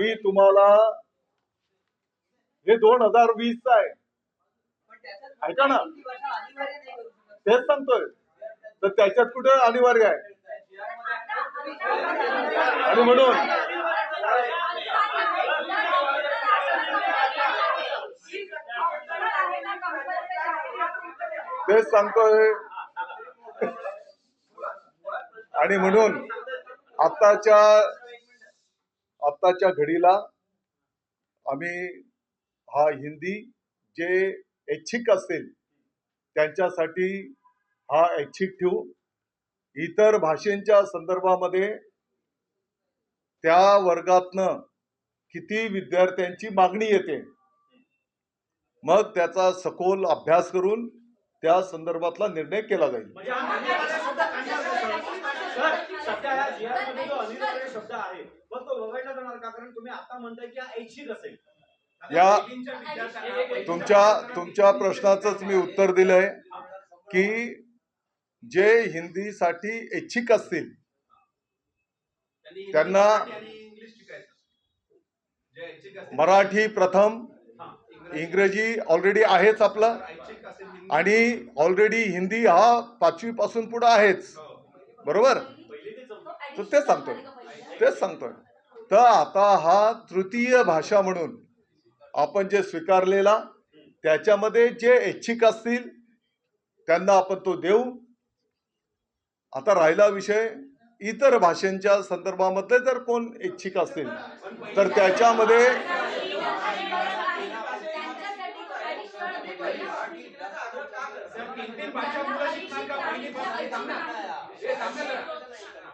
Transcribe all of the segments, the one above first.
मी तुम्हाला हे दोन हजार वीस चा आहे. ऐका ना. तेच सांगतोय. तर त्याच्यात कुठे अनिवार्य आहे? आणि म्हणून तेच सांगतोय. आणि म्हणून आताच्या आत्ताच्या घडीला आम्ही हा हिंदी जे ऐच्छिक असतील त्यांच्यासाठी हा ऐच्छिक ठेवू. इतर भाषेंच्या संदर्भामध्ये त्या वर्गातनं किती विद्यार्थ्यांची मागणी येते मग त्याचा सखोल अभ्यास करून त्या संदर्भातला निर्णय केला जाईल म्हणजे हा मान्यता शब्द काढण्याचा सर सध्या या जी आरमध्ये जो अनिवार्य शब्द आहे. मग तो वगळला जाणार का? कारण तुम्ही आता म्हणताय की हा ऐच्छिक असेल. या तुमच्या तुमच्या प्रश्नाचंच मी उत्तर दिलंय की जे हिंदीसाठी इच्छिक असतील त्यांना इंग्लिश शिकायचं जे ऐच्छिक असेल मराठी प्रथम इंग्रजी ऑलरेडी आहेच आपलं ऐच्छिक आणि ऑलरेडी हिंदी हा पाचवी पासून पुढे आहेच. बरोबर? तर तेच सांगतोय तेच सांगतोय. तर आता हा तृतीय भाषा म्हणून आपण जे स्वीकारलेला त्याच्यामध्ये जे ऐच्छिक असतील त्यांना आपण तो देऊ. आता राहिला विषय इतर भाषांच्या संदर्भामध्ये जर कोण इच्छिक असतील तर त्याच्यामध्ये भाषा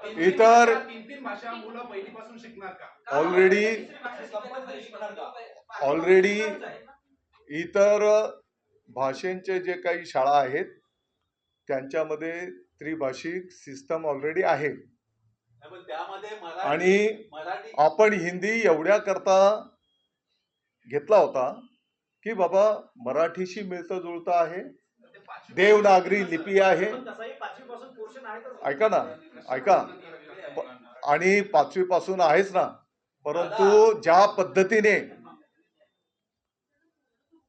इतर ऑलरेडी ऑलरेडी इतर भाषेंचे जे काही शाळा आहेत त्यांच्यामध्ये त्रिभाषिक सिस्टम ऑलरेडी आहे. पण त्यामध्ये मराठी आणि आपण हिंदी एवढ्या करता घेतला होता की बाबा मराठीशी मिळतं जुळतं आहे. देवनागरी लिपी आहे. ऐका ना ऐका. आणि पाचवी पासून आहेच ना. परंतु ज्या पद्धतीने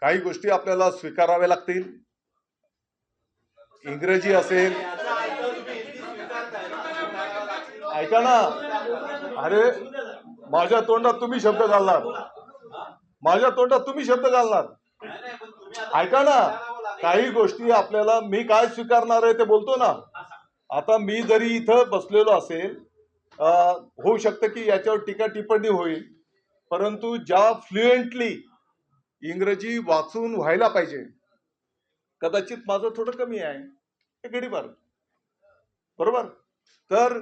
काही गोष्टी आपल्याला स्वीकाराव्या लागतील इंग्रजी असेल. ऐका ना. अरे माझ्या तोंडात तुम्ही शब्द घालणार. माझ्या तोंडात तुम्ही शब्द घालणार. ऐका ना. काही गोष्टी आपल्याला मी काय स्वीकारणार आहे ते बोलतो ना. आता मी जरी इथं बसलेलो असेल होऊ शकतं की याच्यावर टीका टिप्पणी होईल परंतु ज्या फ्लुएंटली इंग्रजी वाचून व्हायला पाहिजे कदाचित माझं थोडं कमी आहे. हे गडीबार बरोबर? तर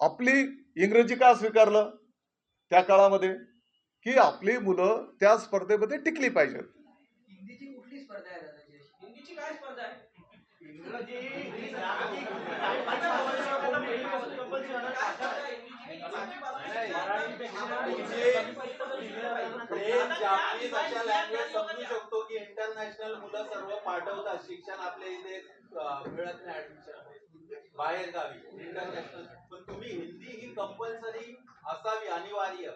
आपली इंग्रजी का स्वीकारलं त्या काळामध्ये? की आपली मुलं त्या स्पर्धेमध्ये टिकली पाहिजेत. स्पर्धा आहे दादाजी? हिंदीची काय स्पर्धा आहे? समजू शकतो की इंटरनॅशनल मुलं सर्व पाठवतात. शिक्षण आपल्या इथे मिळत नाही ऍडमिशन बाहेर गावी इंटरनॅशनल पण तुम्ही हिंदी ही कंपल्सरी असावी अनिवार्य.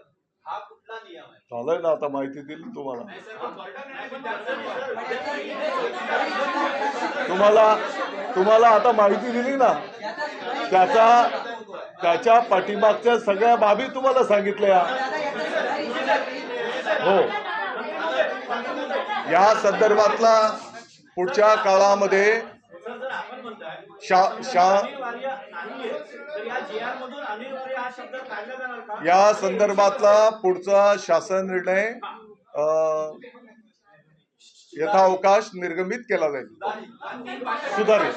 हा कुठला नियम आहे? झालंय ना आता माहिती दिली तुम्हाला. तुम्हाला तुम्हाला आता माहिती दिली ना त्याचा त्याच्या पाठीमागच्या सगळ्या बाबी तुम्हाला सांगितल्या. हो. या संदर्भातला पुढच्या काळामध्ये शा शा या संदर्भातला पुढचा शासन निर्णय अं, यथावकाश निर्गमित केला जाईल. सुधारित